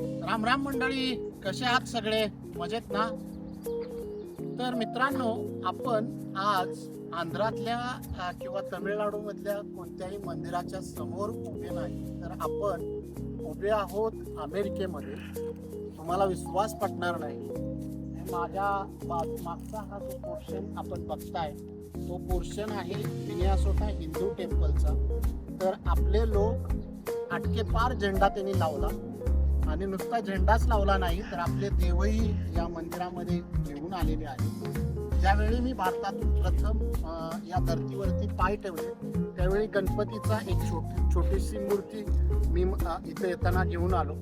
राम राम मंडळी कसे आहात सगळे? मजेत ना? तर मित्रांनो आपण आज आंध्रातल्या किंवा तमिळनाडू मधल्या कोणत्याही मंदिराच्या समोर उभे नाही. तर आपण उभे आहोत अमेरिकेमध्ये. तुम्हाला विश्वास पटणार नाही. माझ्या मागचा हा जो पोर्शन आपण बघताय तो पोर्शन आहे मिनियासोटा हिंदू टेम्पलचा तर आपले लोक आटके पार झेंडा त्यांनी लावला. आणि नुसता झेंडाच लावला नाही तर आपले देवही या मंदिरामध्ये घेऊन आलेले आहेत. ज्यावेळी मी भारतातून प्रथम या धर्तीवरती पाय ठेवले त्यावेळी गणपतीचा एक छोटी छोटीशी मूर्ती मी इथे येताना घेऊन आलो.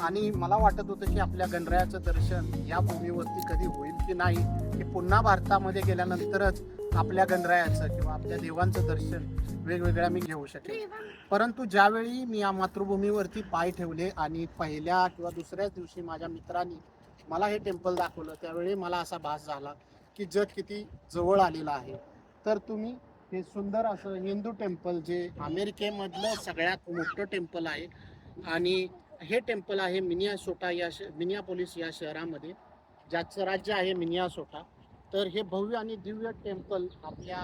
आणि मला वाटत होतं की आपल्या गणरायाचं दर्शन या भूमीवरती कधी होईल की नाही की पुन्हा भारतामध्ये गेल्यानंतरच आपल्या गणरायाचं किंवा आपल्या देवांचं दर्शन वेगवेगळ्या मी घेऊ शकेल परंतु ज्यावेळी मी या मातृभूमीवरती पाय ठेवले आणि पहिल्या किंवा दुसऱ्याच दिवशी माझ्या मित्रांनी मला हे टेम्पल दाखवलं त्यावेळी मला असा भास झाला की जग किती जवळ आलेलं आहे. तर तुम्ही हे सुंदर असं हिंदू टेम्पल जे अमेरिकेमधलं सगळ्यात मोठं टेम्पल आहे आणि हे टेम्पल आहे मिनियासोटा या श मिनियापोलिस या शहरामध्ये ज्याचं राज्य आहे मिनियासोटा. तर हे भव्य आणि दिव्य टेम्पल आपल्या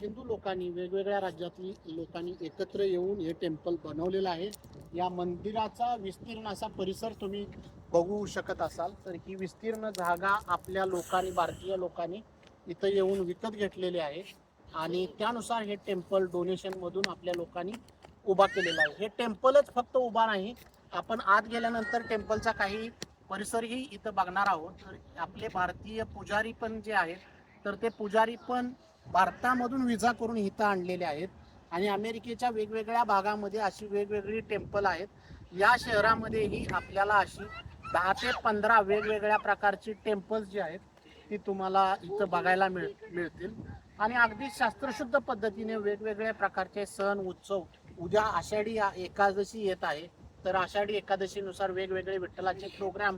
हिंदू लोकांनी वेगवेगळ्या राज्यातील लोकांनी एकत्र येऊन हे टेम्पल बनवलेलं आहे. या मंदिराचा विस्तीर्ण असा परिसर तुम्ही बघू शकत असाल. तर ही विस्तीर्ण जागा आपल्या लोकांनी भारतीय लोकांनी इथं येऊन विकत घेतलेली आहे. आणि त्यानुसार हे टेम्पल डोनेशनमधून आपल्या लोकांनी उभा केलेला आहे. हे टेम्पलच फक्त उभा नाही आपण आत गेल्यानंतर टेम्पलचा काही परिसरही इथं बघणार आहोत. तर आपले भारतीय पुजारी पण जे आहेत तर ते पुजारी पण भारतामधून विजा करून इथं आणलेले आहेत. आणि अमेरिकेच्या वेगवेगळ्या भागामध्ये अशी वेगवेगळी टेम्पल आहेत. या शहरामध्येही आपल्याला अशी दहा ते पंधरा वेगवेगळ्या प्रकारची टेम्पल्स जी आहेत ती तुम्हाला इथं बघायला मिळ मिळतील. आणि अगदी शास्त्रशुद्ध पद्धतीने वेगवेगळ्या प्रकारचे सण उत्सव उद्या आषाढी एकादशी येत आहे. तर आषाढी एकादशीनुसार वेगवेगळे विठ्ठलाचे प्रोग्राम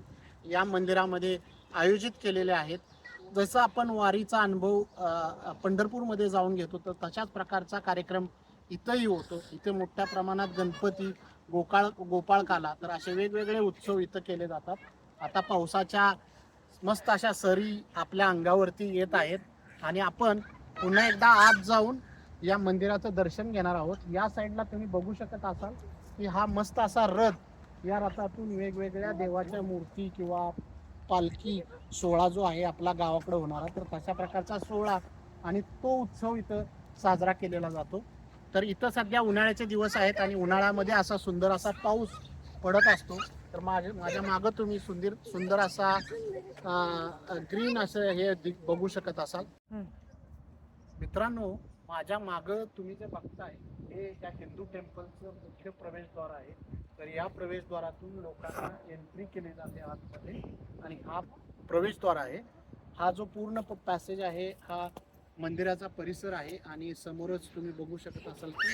या मंदिरामध्ये आयोजित केलेले आहेत. जसं आपण वारीचा अनुभव पंढरपूरमध्ये जाऊन घेतो तर तशाच प्रकारचा कार्यक्रम इथंही होतो. इथे मोठ्या प्रमाणात गणपती गोकाळ गोपाळकाला तर असे वेगवेगळे उत्सव इथं केले जातात. आता पावसाच्या मस्त अशा सरी आपल्या अंगावरती येत आहेत आणि आपण पुन्हा एकदा आत जाऊन या मंदिराचं दर्शन घेणार आहोत. या साईडला तुम्ही बघू शकत असाल की हा मस्त असा रथ या रथातून वेगवेगळ्या देवाच्या मूर्ती किंवा पालखी सोहळा जो आहे आपला गावाकडे होणारा तर तशा प्रकारचा सोहळा आणि तो उत्सव इथं साजरा केलेला जातो. तर इथं सध्या उन्हाळ्याचे दिवस आहेत आणि उन्हाळ्यामध्ये असा सुंदर असा पाऊस पडत असतो. तर माझ्या माझ्या मागं तुम्ही सुंदर सुंदर असा ग्रीन असं हे बघू शकत असाल. मित्रांनो माझ्या मागं तुम्ही जे बघताय हे त्या हिंदू टेम्पलचं मुख्य प्रवेशद्वार आहे. तर या प्रवेशद्वारातून लोकांना एंट्री केली जाते आतमध्ये. आणि हा प्रवेशद्वार आहे. हा जो पूर्ण पॅसेज आहे हा मंदिराचा परिसर आहे. आणि समोरच तुम्ही बघू शकत असाल की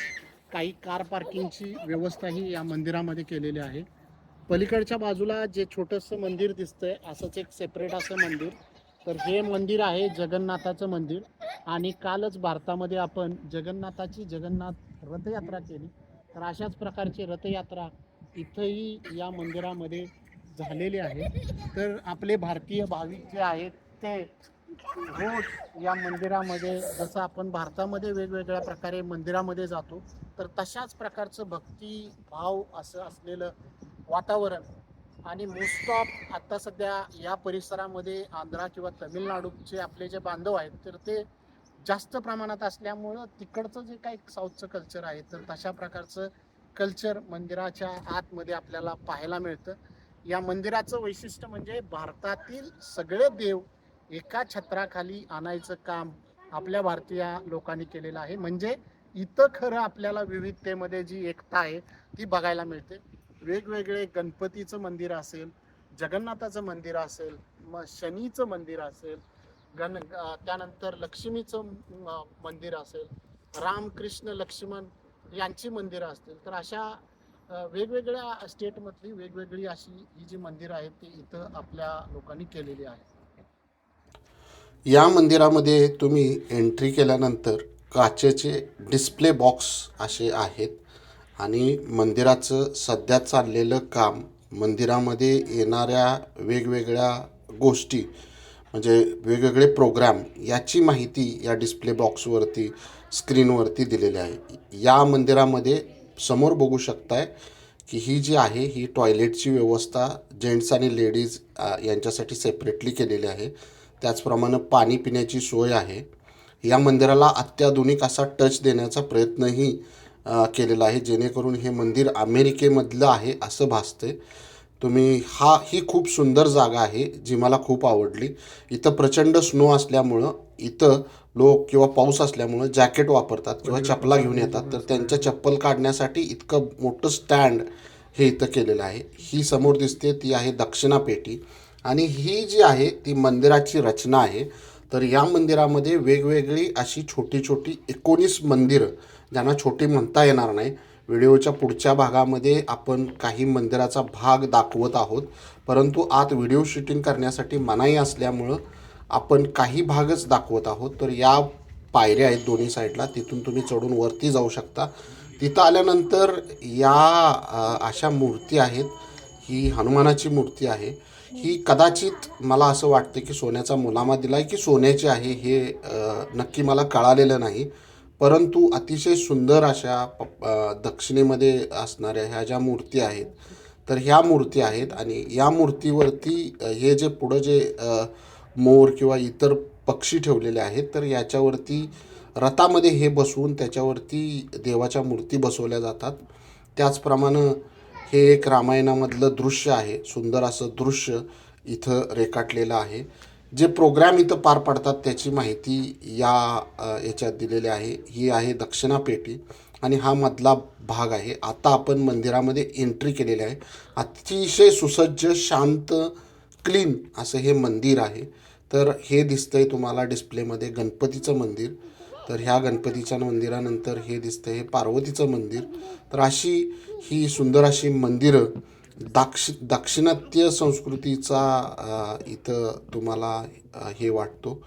काही कार पार्किंगची व्यवस्थाही या मंदिरामध्ये केलेली आहे. पलीकडच्या बाजूला जे छोटंसं मंदिर दिसतंय असंच एक सेपरेट असं मंदिर. तर हे मंदिर आहे जगन्नाथाचं मंदिर. आणि कालच भारतामध्ये आपण जगन्नाथाची जगन्नाथ रथयात्रा केली. तर अशाच प्रकारची रथयात्रा इथंही या मंदिरामध्ये झालेली आहे. तर आपले भारतीय भाविक जे आहेत ते रोज या मंदिरामध्ये जसं आपण भारतामध्ये वेगवेगळ्या प्रकारे मंदिरामध्ये जातो तर तशाच प्रकारचं भक्ती भाव असं असलेलं वातावरण आणि मोस्ट ऑफ आत्ता सध्या या परिसरामध्ये आंध्रा किंवा तमिळनाडूचे आपले जे बांधव आहेत तर ते जास्त प्रमाणात असल्यामुळं तिकडचं जे काही साऊथचं कल्चर आहे तर तशा प्रकारचं कल्चर मंदिराच्या आतमध्ये आपल्याला पाहायला मिळतं. या मंदिराचं वैशिष्ट्य म्हणजे भारतातील सगळे देव एका छत्राखाली आणायचं काम आपल्या भारतीय लोकांनी केलेलं आहे. म्हणजे इथं खरं आपल्याला विविधतेमध्ये जी एकता आहे ती बघायला मिळते. वेगवेगळे गणपतीचं मंदिर असेल जगन्नाथाचं मंदिर असेल मग शनीचं मंदिर असेल गण त्यानंतर लक्ष्मीचं मंदिर असेल रामकृष्ण लक्ष्मण यांची मंदिरं असतील. तर अशा वेगवेगळ्या स्टेटमधली वेगवेगळी अशी ही जी मंदिरं आहेत ती इथं आपल्या लोकांनी केलेली आहेत. या मंदिरामध्ये तुम्ही एंट्री केल्यानंतर काचेचे डिस्प्ले बॉक्स असे आहेत. आणि मंदिराचं सध्या चाललेलं काम मंदिरामध्ये येणाऱ्या वेगवेगळ्या गोष्टी म्हणजे वेगवेगळे प्रोग्राम याची माहिती या डिस्प्ले बॉक्सवरती स्क्रीनवरती दिलेली आहे. या मंदिरामध्ये समोर बघू शकताय की ही जी आहे ही टॉयलेटची व्यवस्था जेंट्स आणि लेडीज यांच्यासाठी सेपरेटली केलेली आहे. त्याचप्रमाणे पाणी पिण्याची सोय आहे. या मंदिराला अत्याधुनिक असा टच देण्याचा प्रयत्नही केलेला आहे. जेणेकरून हे मंदिर अमेरिकेमधलं आहे असं भासते तुम्ही हा ही खूप सुंदर जागा आहे जी मला खूप आवडली. इथं प्रचंड स्नो असल्यामुळं इथं लोक किंवा पाऊस असल्यामुळं जॅकेट वापरतात किंवा चपला घेऊन येतात. तर त्यांच्या चप्पल काढण्यासाठी इतकं मोठं स्टँड हे इथं केलेलं आहे. ही समोर दिसते ती आहे दक्षिणा पेटी. आणि ही जी आहे ती मंदिराची रचना आहे. तर या मंदिरामध्ये वेगवेगळी अशी छोटी छोटी एकोणीस मंदिरं ज्यांना छोटी म्हणता येणार नाही व्हिडिओच्या पुढच्या भागामध्ये आपण काही मंदिराचा भाग दाखवत आहोत. परंतु आत व्हिडिओ शूटिंग करण्यासाठी मनाई असल्यामुळं आपण काही भागच दाखवत आहोत. तर या पायऱ्या आहेत दोन्ही साईडला तिथून तुम्ही चढून वरती जाऊ शकता. तिथं आल्यानंतर या अशा मूर्ती आहेत. ही हनुमानाची मूर्ती आहे. ही कदाचित मला असं वाटतं की सोन्याचा मुलामा दिला आहे की सोन्याची आहे हे नक्की मला कळालेलं नाही. परंतु अतिशय सुंदर अशा प- दक्षिणेमध्ये असणाऱ्या ह्या ज्या मूर्ती आहेत तर ह्या मूर्ती आहेत आणि या मूर्तीवरती हे जे पुढं जे मोर किंवा इतर पक्षी ठेवलेले आहेत तर याच्यावरती रथामध्ये हे बसवून त्याच्यावरती देवाच्या मूर्ती बसवल्या जातात. त्याचप्रमाणे हे एक रामायणामधलं दृश्य आहे सुंदर असं दृश्य इथं रेखाटलेलं आहे. जे प्रोग्राम इथं पार पडतात त्याची माहिती या याच्यात दिलेली आहे. ही आहे दक्षिणा पेटी आणि हा मधला भाग आहे. आता आपण मंदिरामध्ये एंट्री केलेली आहे. अतिशय सुसज्ज शांत क्लीन असं हे मंदिर आहे. तर हे दिसतंय तुम्हाला डिस्प्लेमध्ये गणपतीचं मंदिर. तर ह्या गणपतीच्या मंदिरानंतर हे दिसतं हे पार्वतीचं मंदिर. तर अशी ही सुंदर अशी मंदिरं दाक्षि दाक्षिणात्य संस्कृतीचा इथं तुम्हाला हे वाटतो.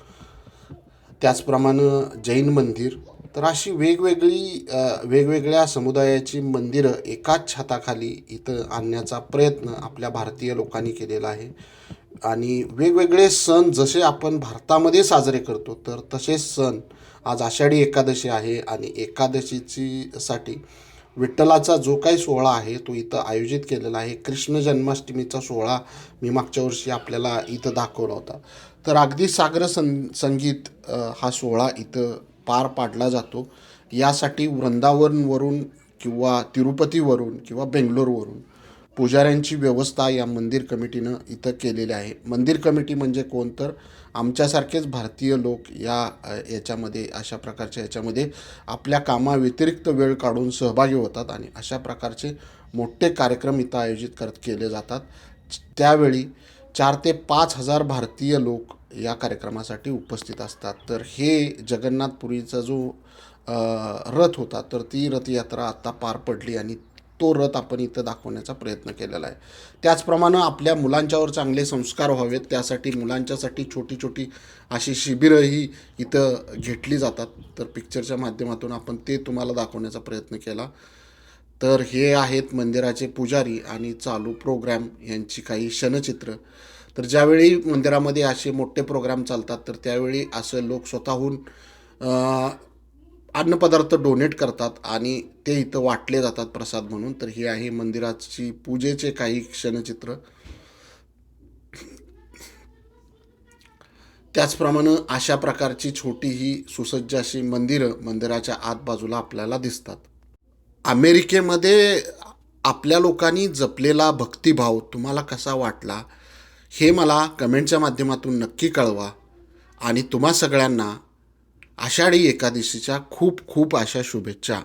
त्याचप्रमाणे जैन मंदिर. तर अशी वेगवेगळी वेगवेगळ्या समुदायाची मंदिरं एकाच छताखाली इथं आणण्याचा प्रयत्न आपल्या भारतीय लोकांनी केलेला आहे. आणि वेगवेगळे सण जसे आपण भारतामध्ये साजरे करतो तर तसेच सण आज आषाढी एकादशी आहे आणि एकादशीची साठी विठ्ठलाचा जो काही सोहळा आहे तो इथं आयोजित केलेला आहे. कृष्ण जन्माष्टमीचा सोहळा मी मागच्या वर्षी आपल्याला इथं दाखवला होता. तर अगदी सागर सं संगीत हा सोहळा इथं पार पाडला जातो. यासाठी वृंदावनवरून किंवा तिरुपतीवरून किंवा बेंगलोरवरून पुजाऱ्यांची व्यवस्था या मंदिर कमिटीनं इथं केलेली आहे. मंदिर कमिटी म्हणजे कोण तर? आमच्यासारखेच भारतीय लोक या याच्यामध्ये अशा प्रकारच्या याच्यामध्ये आपल्या कामाव्यतिरिक्त वेळ काढून सहभागी होतात आणि अशा प्रकारचे मोठे कार्यक्रम इथं आयोजित करत केले जातात. त्यावेळी चार ते पाच हजार भारतीय लोक या कार्यक्रमासाठी उपस्थित असतात. तर हे जगन्नाथपुरीचा जो रथ होता तर ती रथयात्रा आत्ता पार पडली आणि तो रथ आपण इथं दाखवण्याचा प्रयत्न केलेला आहे. त्याचप्रमाणे आपल्या मुलांच्यावर चांगले संस्कार व्हावेत. त्यासाठी मुलांच्यासाठी छोटी छोटी अशी शिबिरंही इथं घेतली जातात. तर पिक्चरच्या माध्यमातून आपण ते तुम्हाला दाखवण्याचा प्रयत्न केला. तर हे आहेत मंदिराचे पुजारी आणि चालू प्रोग्रॅम यांची काही क्षणचित्र. तर ज्यावेळी मंदिरामध्ये असे मोठे प्रोग्राम चालतात तर त्यावेळी असं लोक स्वतःहून अन्नपदार्थ डोनेट करतात आणि ते इथं वाटले जातात प्रसाद म्हणून. तर हे आहे मंदिराची पूजेचे काही क्षणचित्र. त्याचप्रमाणे अशा प्रकारची छोटी ही सुसज्ज अशी मंदिरं मंदिराच्या आत बाजूला आपल्याला दिसतात. अमेरिकेमध्ये आपल्या लोकांनी जपलेला भक्तिभाव तुम्हाला कसा वाटला हे मला कमेंटच्या माध्यमातून नक्की कळवा. आणि तुम्हा सगळ्यांना आषाढी एकादशीच्या खूप खूप अशा शुभेच्छा.